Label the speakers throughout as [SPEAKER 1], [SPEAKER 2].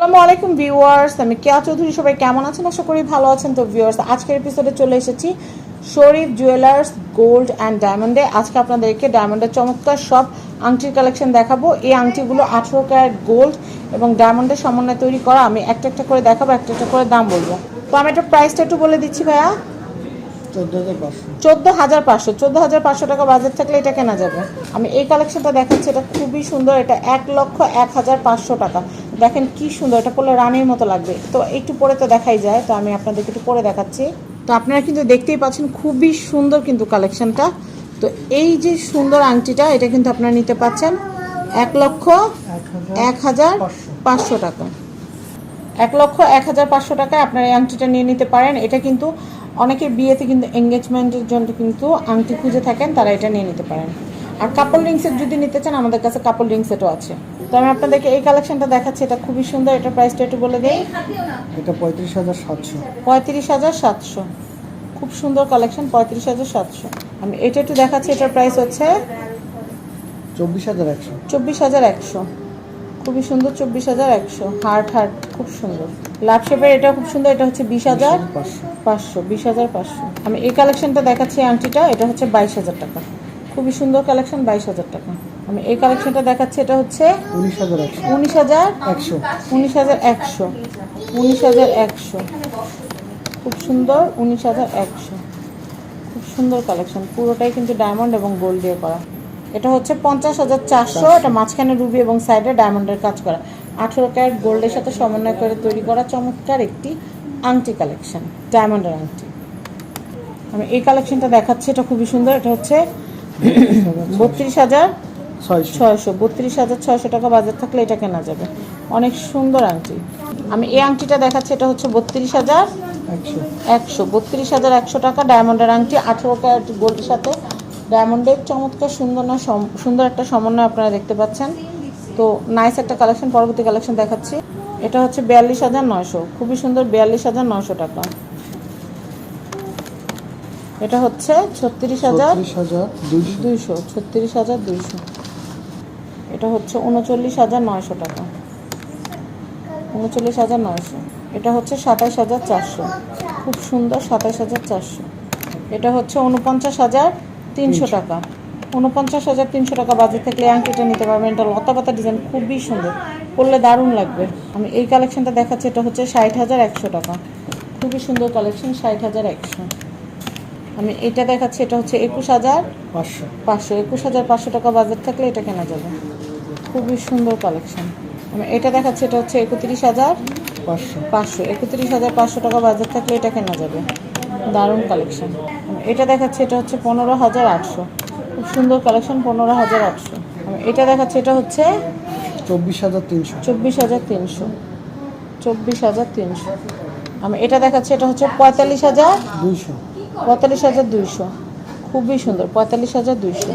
[SPEAKER 1] আসসালামু আলাইকুম ভিউয়ার্স, আমি কেয়া চৌধুরী, সবাই কেমন আছেন? আশা করি ভালো আছেন। তো ভিউয়ার্স, আজকের এপিসোডে চলে এসেছি শরীফ জুয়েলার্স গোল্ড অ্যান্ড ডায়মন্ডে আজকে আপনাদেরকে ডায়মন্ডের চমৎকার সব আংটির কালেকশন দেখাবো। এই আংটিগুলো আঠেরো ক্যারেট গোল্ড এবং ডায়মন্ডের সমন্বয়ে তৈরি করা। আমি একটা একটা করে দেখাবো, একটা একটা করে দাম বলব। তো আমি একটা প্রাইসটা একটু বলে দিচ্ছি ভাইয়া।
[SPEAKER 2] চোদ্দ হাজার পাঁচশো।
[SPEAKER 1] চোদ্দ হাজার পাঁচশো টাকা বাজেট থাকলে এটা কেনা যাবে। আমি এই কালেকশনটা দেখাচ্ছি, এটা খুবই সুন্দর। এটা এক লক্ষ এক হাজার পাঁচশো টাকা। দেখেন কি সুন্দর, এটা পরলে রানের মতো লাগবে। তো একটু পরে তো দেখাই যায়, তো আমি আপনাদেরকে একটু পরে দেখাচ্ছি। তো আপনারা কিন্তু দেখতেই পাচ্ছেন খুবই সুন্দর কিন্তু কালেকশনটা। তো এই যে সুন্দর আংটিটা, এটা কিন্তু আপনারা নিতে পাচ্ছেন এক লক্ষ
[SPEAKER 2] এক হাজার পাঁচশো।
[SPEAKER 1] টাকা। এক লক্ষ এক হাজার পাঁচশো টাকায় আপনারা এই আংটিটা নিয়ে নিতে পারেন। এটা কিন্তু অনেকে বিয়েতে কিন্তু এঙ্গেজমেন্টের জন্য কিন্তু আংটি খুঁজে থাকেন, তারা এটা নিয়ে নিতে পারেন। আর কাপল রিং সেট যদি নিতে চান আমাদের কাছে কাপল রিং সেটও আছে। তো আমি আপনাদেরকে এই কালেকশনটা দেখাচ্ছি এটা খুবই সুন্দর এটা প্রাইসটা একটু বলে দেই।
[SPEAKER 2] এটা পঁয়ত্রিশ হাজার সাতশো।
[SPEAKER 1] পঁয়ত্রিশ হাজার সাতশো। খুব সুন্দর কালেকশন পঁয়ত্রিশ হাজার সাতশো। আমি এটা একটু দেখাচ্ছি এটার প্রাইস হচ্ছে
[SPEAKER 2] চব্বিশ হাজার একশো।
[SPEAKER 1] চব্বিশ হাজার একশো। খুবই সুন্দর চব্বিশ হাজার একশো। হার্ট হার্ট খুব সুন্দর। লাভ শেপের এটা খুব সুন্দর এটা হচ্ছে বিশ হাজার
[SPEAKER 2] পাঁচশো।
[SPEAKER 1] বিশ হাজার পাঁচশো। আমি এই কালেকশনটা দেখাচ্ছি আংটিটা এটা হচ্ছে বাইশ হাজার টাকা। খুবই সুন্দর কালেকশন বাইশ হাজার টাকা। আমি এই কালেকশনটা দেখাচ্ছি এটা হচ্ছে
[SPEAKER 2] উনিশ হাজার একশো।
[SPEAKER 1] উনিশ হাজার
[SPEAKER 2] একশো।
[SPEAKER 1] উনিশ হাজার একশো। উনিশ হাজার একশো। খুব সুন্দর উনিশ হাজার একশো। খুব সুন্দর কালেকশন পুরোটাই কিন্তু ডায়মন্ড এবং গোল্ড দিয়ে করা। এটা হচ্ছে পঞ্চাশ হাজার চারশো এটা মাঝখানে রুবি এবং সাইডে ডায়মন্ডের কাজ করা। আঠেরো ক্যারেট গোল্ডের সাথে সমন্বয় করে তৈরি করা চমৎকার একটি আংটি কালেকশন ডায়মন্ডের আংটি। আমি এই কালেকশনটা দেখাচ্ছি এটা খুবই সুন্দর এটা হচ্ছে বত্রিশ হাজার
[SPEAKER 2] ছয়শো।
[SPEAKER 1] বত্রিশ হাজার ছয়শো টাকা বাজার থাকলে এটা কেনা যাবে। অনেক সুন্দর আংটি। আমি এই আংটিটা দেখাচ্ছি এটা হচ্ছে বত্রিশ হাজার
[SPEAKER 2] একশো।
[SPEAKER 1] বত্রিশ হাজার একশো টাকা ডায়মন্ডের আংটি আঠেরো ক্যারেট গোল্ডের সাথে। ডায়মন্ডের চমৎকার সুন্দর না সুন্দর একটা সমন্বয় আপনারা দেখতে পাচ্ছেন। তো নাইস একটা কালেকশন পরবর্তী কালেকশন দেখাচ্ছি। এটা হচ্ছে বিয়াল্লিশ হাজার নয়শো খুবই সুন্দর বিয়াল্লিশ হাজার নয়শো টাকা। এটা হচ্ছে ছত্রিশ হাজার
[SPEAKER 2] দুইশো।
[SPEAKER 1] ছত্রিশ হাজার দুইশো। এটা হচ্ছে উনচল্লিশ হাজার নয়শো টাকা। উনচল্লিশ হাজার নয়শো। এটা হচ্ছে সাতাইশ হাজার চারশো। খুব সুন্দর সাতাইশ হাজার চারশো। এটা হচ্ছে উনপঞ্চাশ হাজার তিনশো টাকা। উনপঞ্চাশ হাজার তিনশো টাকা বাজেট থেকে এই আংটিটা নিতে পারবেন এটা লতা পাতা ডিজাইন খুবই সুন্দর। করলে দারুণ লাগবে। আমি এই কালেকশনটা দেখাচ্ছি এটা হচ্ছে ষাট হাজার একশো টাকা। খুবই সুন্দর কালেকশন ষাট হাজার একশো। আমি এটা দেখাচ্ছি এটা হচ্ছে একুশ হাজার
[SPEAKER 2] পাঁচশো।
[SPEAKER 1] পাঁচশো। একুশ হাজার পাঁচশো টাকা বাজেট থাকলে এটা কেনা যাবে। খুবই সুন্দর কালেকশন আমি এটা দেখাচ্ছি এটা হচ্ছে একত্রিশ হাজার
[SPEAKER 2] পাঁচশো।
[SPEAKER 1] পাঁচশো। একত্রিশ হাজার পাঁচশো টাকা বাজেট থাকলে এটা কেনা যাবে। দারুণ কালেকশন এটা দেখাচ্ছি এটা হচ্ছে পনেরো হাজার আটশো। খুব সুন্দর কালেকশন পনেরো হাজার আটশো। আমি এটা দেখাচ্ছি এটা হচ্ছে
[SPEAKER 2] চব্বিশ হাজার তিনশো।
[SPEAKER 1] চব্বিশ হাজার তিনশো। চব্বিশ হাজার তিনশো। আমি এটা দেখাচ্ছি এটা হচ্ছে পঁয়তাল্লিশ হাজার
[SPEAKER 2] দুইশো।
[SPEAKER 1] পঁয়তাল্লিশ হাজার দুইশো। খুবই সুন্দর পঁয়তাল্লিশ হাজার দুইশো।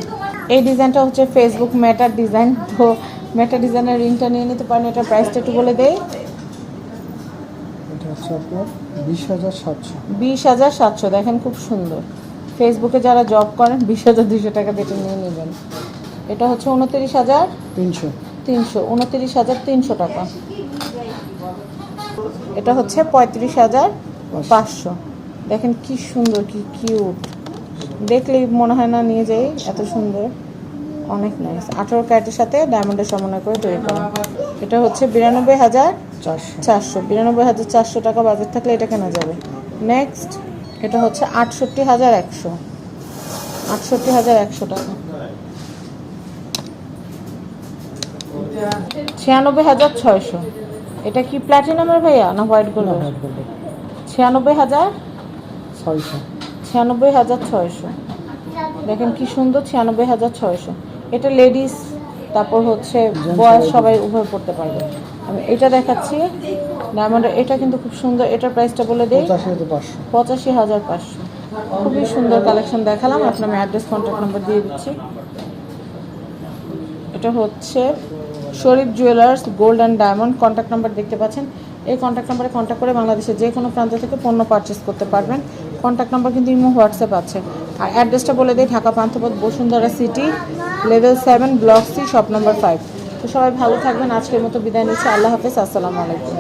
[SPEAKER 1] এই ডিজাইনটা হচ্ছে ফেসবুক মেটার ডিজাইন। তো মেটা ডিজাইনের রিংটা নিয়ে নিতে পারেন এটা প্রাইসটা একটু বলে
[SPEAKER 2] সাতশো।
[SPEAKER 1] বিশ হাজার সাতশো দেখেন খুব সুন্দর। ফেসবুকে যারা জব করেন বিশ হাজার দুশো টাকা দিয়ে নিয়ে নেবেন। এটা হচ্ছে উনত্রিশ হাজার
[SPEAKER 2] তিনশো।
[SPEAKER 1] তিনশো উনত্রিশ হাজার তিনশো টাকা। এটা হচ্ছে পঁয়ত্রিশ হাজার পাঁচশো। দেখেন কি সুন্দর কি কিউট দেখলেই মনে হয় না নিয়ে যাই এত সুন্দর। অনেক নাইস আঠারো ক্যারেটের সাথে ডায়মন্ডের সমন্বয় করে তৈরি করা। এটা হচ্ছে বিরানব্বই হাজার
[SPEAKER 2] চারশো।
[SPEAKER 1] বিরানব্বই হাজার চারশো টাকা বাজার থাকলে এটা কেনা যাবে। নেক্সট এটা হচ্ছে আটষট্টি হাজার একশো। আটষট্টি হাজার একশো টাকা। ছিয়ানব্বই হাজার ছয়শো। এটা কি প্ল্যাটিনামের ভাইয়া না হোয়াইট গোল্ড
[SPEAKER 2] ছিয়ানব্বই
[SPEAKER 1] হাজার
[SPEAKER 2] ছয়শো।
[SPEAKER 1] ছিয়ানব্বই হাজার ছয়শো। দেখেন কি সুন্দর ছিয়ানব্বই হাজার ছয়শো। এটা লেডিস তারপর হচ্ছে বয়স সবাই উভয় পড়তে পারবে। আমি এটা দেখাচ্ছি। ডায়মন্ডের এটা কিন্তু খুব সুন্দর এটার প্রাইসটা বলে দিই। পঁচাশি হাজার পাঁচশো। খুবই সুন্দর কালেকশন দেখালাম। আপনার আমি অ্যাড্রেস কন্ট্যাক্ট নাম্বার দিয়ে দিচ্ছি। এটা হচ্ছে Sharif jewellers gold and diamond contact number দেখতে পাচ্ছেন। এই কন্ট্যাক্ট নাম্বারে কন্ট্যাক্ট করে বাংলাদেশের যে কোনো প্রান্ত থেকে পণ্য পারচেস করতে পারবেন। কন্ট্যাক্ট নাম্বার কিন্তু ইমো, হোয়াটসঅ্যাপ আছে। আর অ্যাড্রেসটা বলে দিই, Dhaka Panthapath, Bashundhara city level seven block C shop number five তো সবাই ভালো থাকবেন, আজকের মতো বিদায় নিচ্ছি। আল্লাহ হাফেজ, আসসালামু আলাইকুম।